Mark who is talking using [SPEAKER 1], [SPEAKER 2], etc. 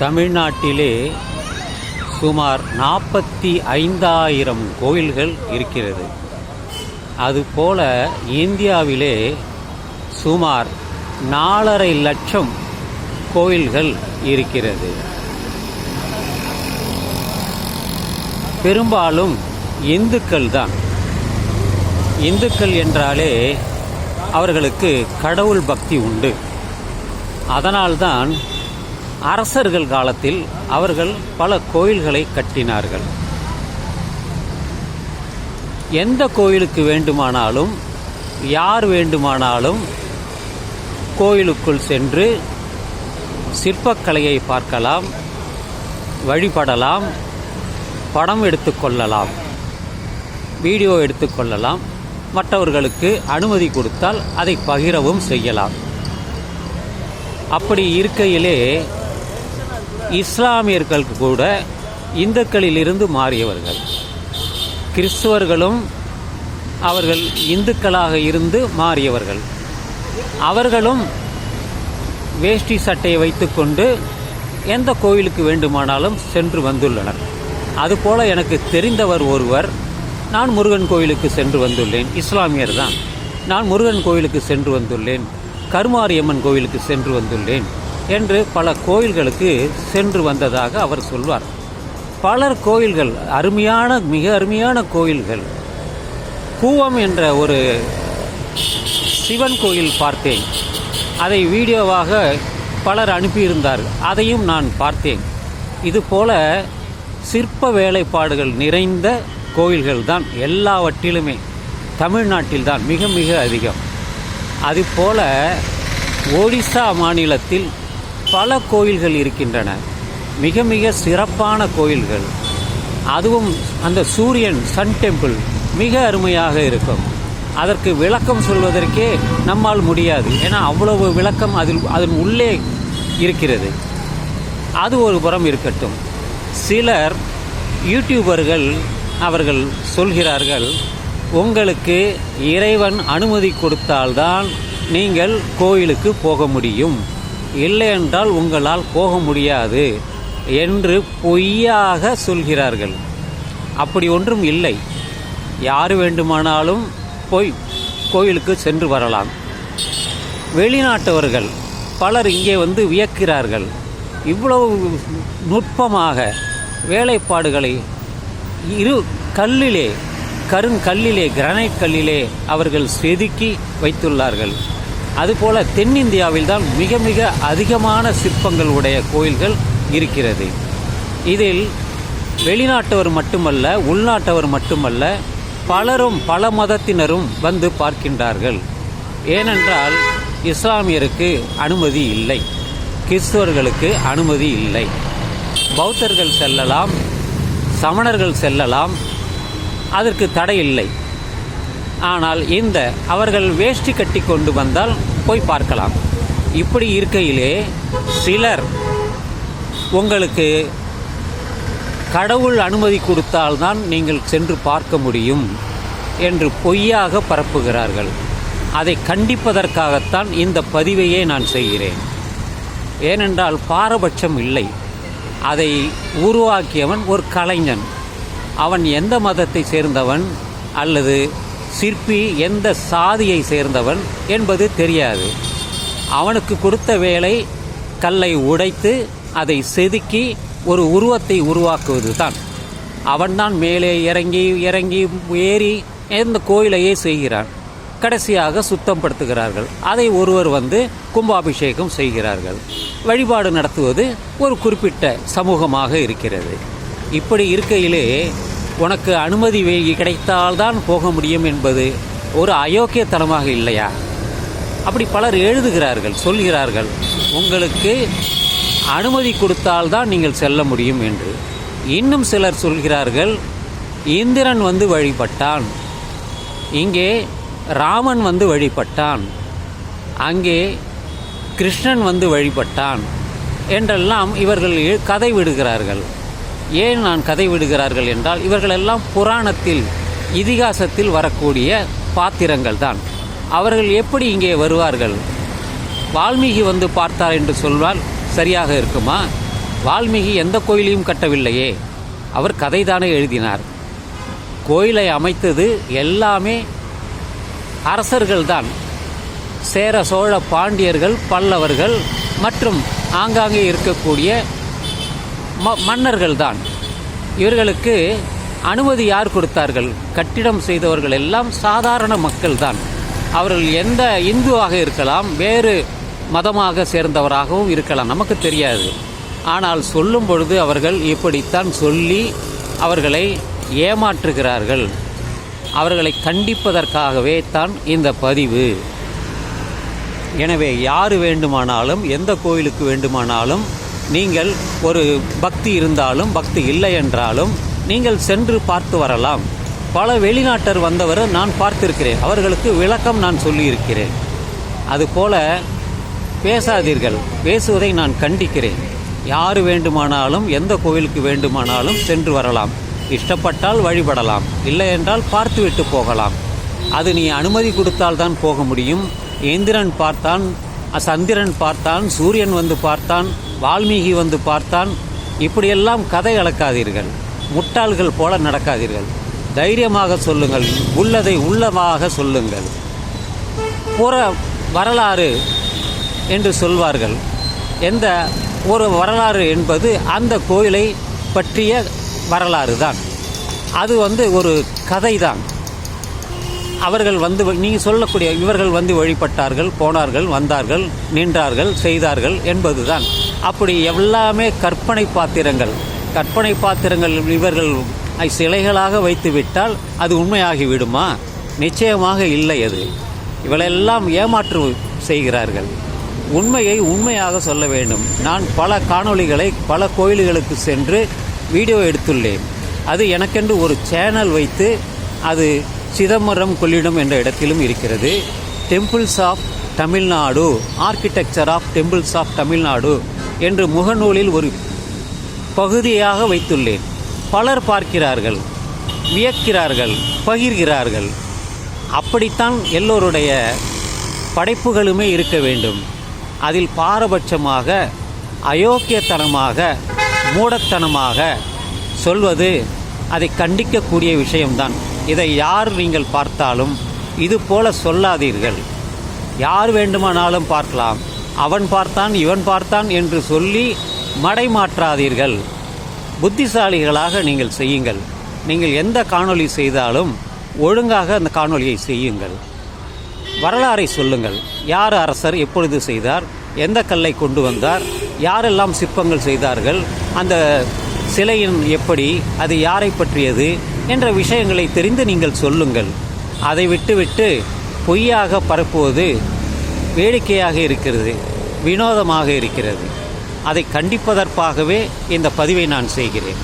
[SPEAKER 1] தமிழ்நாட்டிலே சுமார் நாற்பத்தி ஐந்தாயிரம் கோயில்கள் இருக்கிறது. அதுபோல இந்தியாவிலே சுமார் நாலரை லட்சம் கோயில்கள் இருக்கிறது. பெரும்பாலும் இந்துக்கள் தான். இந்துக்கள் என்றாலே அவர்களுக்கு கடவுள் பக்தி உண்டு. அதனால்தான் அரசர்கள் காலத்தில் அவர்கள் பல கோயில்களை கட்டினார்கள். எந்த கோயிலுக்கு வேண்டுமானாலும் யார் வேண்டுமானாலும் கோயிலுக்குள் சென்று சிற்பக்கலையை பார்க்கலாம் வழிபடலாம் படம் எடுத்துக்கொள்ளலாம் வீடியோ எடுத்துக்கொள்ளலாம் மற்றவர்களுக்கு அனுமதி கொடுத்தால் அதை பகிரவும் செய்யலாம். அப்படி இருக்கையிலே இஸ்லாமியர்கள் கூட இந்துக்களிலிருந்து மாறியவர்கள். கிறிஸ்துவர்களும் அவர்கள் இந்துக்களாக இருந்து மாறியவர்கள். அவர்களும் வேஷ்டி சட்டையை வைத்துக்கொண்டு எந்த கோயிலுக்கு வேண்டுமானாலும் சென்று வந்துள்ளனர். அதுபோல எனக்கு தெரிந்தவர் ஒருவர் நான் முருகன் கோயிலுக்கு சென்று வந்துள்ளேன். இஸ்லாமியர் தான். நான் முருகன் கோயிலுக்கு சென்று வந்துள்ளேன். கருமாரியம்மன் கோயிலுக்கு சென்று வந்துள்ளேன். என்று பல கோயில்களுக்கு சென்று வந்ததாக அவர் சொல்வார். பலர் கோயில்கள் அருமையான மிக அருமையான கோயில்கள். கூவம் என்ற ஒரு சிவன் கோயில் பார்த்தேன். அதை வீடியோவாக பலர் அனுப்பியிருந்தார். அதையும் நான் பார்த்தேன். இதுபோல சிற்ப வேலைப்பாடுகள் நிறைந்த கோயில்கள் தான் எல்லாவற்றிலுமே. தமிழ்நாட்டில் தான் மிக மிக அதிகம். அதுபோல ஒடிசா மாநிலத்தில் பல கோயில்கள் இருக்கின்றன. மிக மிக சிறப்பான கோயில்கள். அதுவும் அந்த சூரியன் சன் டெம்பிள் மிக அருமையாக இருக்கும். அதற்கு விளக்கம் சொல்வதற்கே நம்மால் முடியாது. ஏன்னா அவ்வளவு விளக்கம் அதில் அதன் உள்ளே இருக்கிறது. அது ஒரு புறம் இருக்கட்டும். சிலர் யூடியூபர்கள் அவர்கள் சொல்கிறார்கள் உங்களுக்கு இறைவன் அனுமதி கொடுத்தால்தான் நீங்கள் கோயிலுக்கு போக முடியும். இல்லை என்றால் உங்களால் போக முடியாது என்று பொய்யாக சொல்கிறார்கள். அப்படி ஒன்றும் இல்லை. யார் வேண்டுமானாலும் போய் கோயிலுக்கு சென்று வரலாம். வெளிநாட்டவர்கள் பலர் இங்கே வந்து வியக்கிறார்கள். இவ்வளவு நுட்பமாக வேலைப்பாடுகளை இரு கல்லிலே கருங்கல்லிலே கிரானைட் கல்லிலே அவர்கள் செதுக்கி வைத்துள்ளார்கள். அதுபோல தென்னிந்தியாவில் தான் மிக மிக அதிகமான சிற்பங்கள் உடைய கோயில்கள் இருக்கிறது. இதில் வெளிநாட்டவர் மட்டுமல்ல உள்நாட்டவர் மட்டுமல்ல பலரும் பல மதத்தினரும் வந்து பார்க்கின்றார்கள். ஏனென்றால் இஸ்லாமியருக்கு அனுமதி இல்லை. கிறிஸ்துவர்களுக்கு அனுமதி இல்லை. பௌத்தர்கள் செல்லலாம் சமணர்கள் செல்லலாம் அதற்கு தடை இல்லை. ஆனால் இந்த அவர்கள் வேஷ்டி கட்டி கொண்டு வந்தால் போய் பார்க்கலாம். இப்படி இருக்கையிலே சிலர் உங்களுக்கு கடவுள் அனுமதி கொடுத்தால்தான் நீங்கள் சென்று பார்க்க முடியும் என்று பொய்யாக பரப்புகிறார்கள். அதை கண்டிப்பதற்காகத்தான் இந்த பதிவையே நான் செய்கிறேன். ஏனென்றால் பாரபட்சம் இல்லை. அதை உருவாக்கியவன் ஒரு கலைஞன். அவன் எந்த மதத்தை சேர்ந்தவன் அல்லது சிற்பி எந்த சாதியை சேர்ந்தவன் என்பது தெரியாது. அவனுக்கு கொடுத்த வேலை கல்லை உடைத்து அதை செதுக்கி ஒரு உருவத்தை உருவாக்குவது தான் அவன்தான் மேலே இறங்கி இறங்கி ஏறி இந்த கோயிலையே செய்கிறான். கடைசியாக சுத்தம் படுத்துகிறார்கள் அதை ஒருவர் வந்து கும்பாபிஷேகம் செய்கிறார்கள். வழிபாடு நடத்துவது ஒரு குறிப்பிட்ட சமூகமாக இருக்கிறது. இப்படி இருக்கையிலே உனக்கு அனுமதி கிடைத்தால்தான் போக முடியும் என்பது ஒரு அயோக்கியத்தனமாக இல்லையா? அப்படி பலர் எழுதுகிறார்கள் சொல்கிறார்கள் உங்களுக்கு அனுமதி கொடுத்தால்தான் நீங்கள் செல்ல முடியும் என்று. இன்னும் சிலர் சொல்கிறார்கள் இந்திரன் வந்து வழிபட்டான் இங்கே ராமன் வந்து வழிபட்டான் அங்கே கிருஷ்ணன் வந்து வழிபட்டான் என்றெல்லாம் இவர்கள் கதை விடுகிறார்கள். ஏன் நான் கதை விடுகிறார்கள் என்றால் இவர்களெல்லாம் புராணத்தில் இதிகாசத்தில் வரக்கூடிய பாத்திரங்கள் தான் அவர்கள் எப்படி இங்கே வருவார்கள்? வால்மீகி வந்து பார்த்தார் என்று சொல்வால் சரியாக இருக்குமா? வால்மீகி எந்த கோயிலையும் கட்டவில்லையே. அவர் கதைதானே எழுதினார். கோயிலை அமைத்தது எல்லாமே அரசர்கள்தான். சேர சோழ பாண்டியர்கள் பல்லவர்கள் மற்றும் ஆங்காங்கே இருக்கக்கூடிய ம மன்னர்கள்தான். இவர்களுக்கு அனுமதி யார் கொடுத்தார்கள்? கட்டிடம் செய்தவர்கள் எல்லாம் சாதாரண மக்கள்தான். அவர்கள் எந்த இந்துவாக இருக்கலாம் வேறு மதமாக சேர்ந்தவராகவும் இருக்கலாம் நமக்கு தெரியாது. ஆனால் சொல்லும் பொழுது அவர்கள் இப்படித்தான் சொல்லி அவர்களை ஏமாற்றுகிறார்கள். அவர்களை கண்டிப்பதற்காகவே தான் இந்த பதிவு. எனவே யார் வேண்டுமானாலும் எந்த கோயிலுக்கு வேண்டுமானாலும் நீங்கள் ஒரு பக்தி இருந்தாலும் பக்தி இல்லை என்றாலும் நீங்கள் சென்று பார்த்து வரலாம். பல வெளிநாட்டர் வந்தவர் நான் பார்த்திருக்கிறேன். அவர்களுக்கு விளக்கம் நான் சொல்லியிருக்கிறேன். அதுபோல பேசாதீர்கள். பேசுவதை நான் கண்டிக்கிறேன். யார் வேண்டுமானாலும் எந்த கோவிலுக்கு வேண்டுமானாலும் சென்று வரலாம். இஷ்டப்பட்டால் வழிபடலாம். இல்லை என்றால் பார்த்துவிட்டு போகலாம். அது நீ அனுமதி கொடுத்தால் தான் போக முடியும். இந்திரன் பார்த்தான் சந்திரன் பார்த்தான் சூரியன் வந்து பார்த்தான் வால்மீகி வந்து பார்த்தான். இப்படியெல்லாம் கதை அளக்காதீர்கள். முட்டாள்கள் போல நடக்காதீர்கள். தைரியமாக சொல்லுங்கள். உள்ளதை உள்ளமாக சொல்லுங்கள். புற வரலாறு என்று சொல்வார்கள். எந்த ஒரு வரலாறு என்பது அந்த கோயிலை பற்றிய வரலாறு தான் அது வந்து ஒரு கதை தான் அவர்கள் வந்து நீங்கள் சொல்லக்கூடிய இவர்கள் வந்து வழிபட்டார்கள் போனார்கள் வந்தார்கள் நின்றார்கள் செய்தார்கள் என்பதுதான். அப்படி எல்லாமே கற்பனை பாத்திரங்கள். கற்பனை பாத்திரங்கள் இவர்கள் சிலைகளாக வைத்துவிட்டால் அது உண்மையாகிவிடுமா? நிச்சயமாக இல்லை அது. இவளெல்லாம் ஏமாற்று செய்கிறார்கள். உண்மையை உண்மையாக சொல்ல வேண்டும். நான் பல காணொளிகளை பல கோயில்களுக்கு சென்று வீடியோ எடுத்துள்ளேன். அது எனக்கென்று ஒரு சேனல் வைத்து அது சிதம்பரம் கொள்ளிடம் என்ற இடத்திலும் இருக்கிறது. Temples of Tamil Nadu architecture of temples of Tamil Nadu என்று முகநூலில் ஒரு பகுதியாக வைத்துள்ளேன். பலர் பார்க்கிறார்கள் வியக்கிறார்கள் பகிர்கிறார்கள். அப்படித்தான் எல்லோருடைய படைப்புகளுமே இருக்க வேண்டும். அதில் பாரபட்சமாக அயோக்கியத்தனமாக மூடத்தனமாக சொல்வது அதை கண்டிக்கக்கூடிய விஷயம்தான். இதை யார் நீங்கள் பார்த்தாலும் இது போல சொல்லாதீர்கள். யார் வேண்டுமானாலும் பார்க்கலாம். அவன் பார்த்தான் இவன் பார்த்தான் என்று சொல்லி மடைமாற்றாதீர்கள் புத்திசாலிகளாக நீங்கள் செய்யுங்கள். நீங்கள் எந்த காணொளி செய்தாலும் ஒழுங்காக அந்த காணொளியை செய்யுங்கள். வரலாறை சொல்லுங்கள். யார் அரசர் எப்பொழுது செய்தார்? எந்த கல்லை கொண்டு வந்தார்? யாரெல்லாம் சிற்பங்கள் செய்தார்கள்? அந்த சிலையின் எப்படி? அது யாரை பற்றியது? என்ற விஷயங்களை தெரிந்து நீங்கள் சொல்லுங்கள். அதை விட்டுவிட்டு பொய்யாக பரப்புவது வேடிக்கையாக இருக்கிறது வினோதமாக இருக்கிறது. அதை கண்டிப்பதற்காகவே இந்த பதிவை நான் செய்கிறேன்.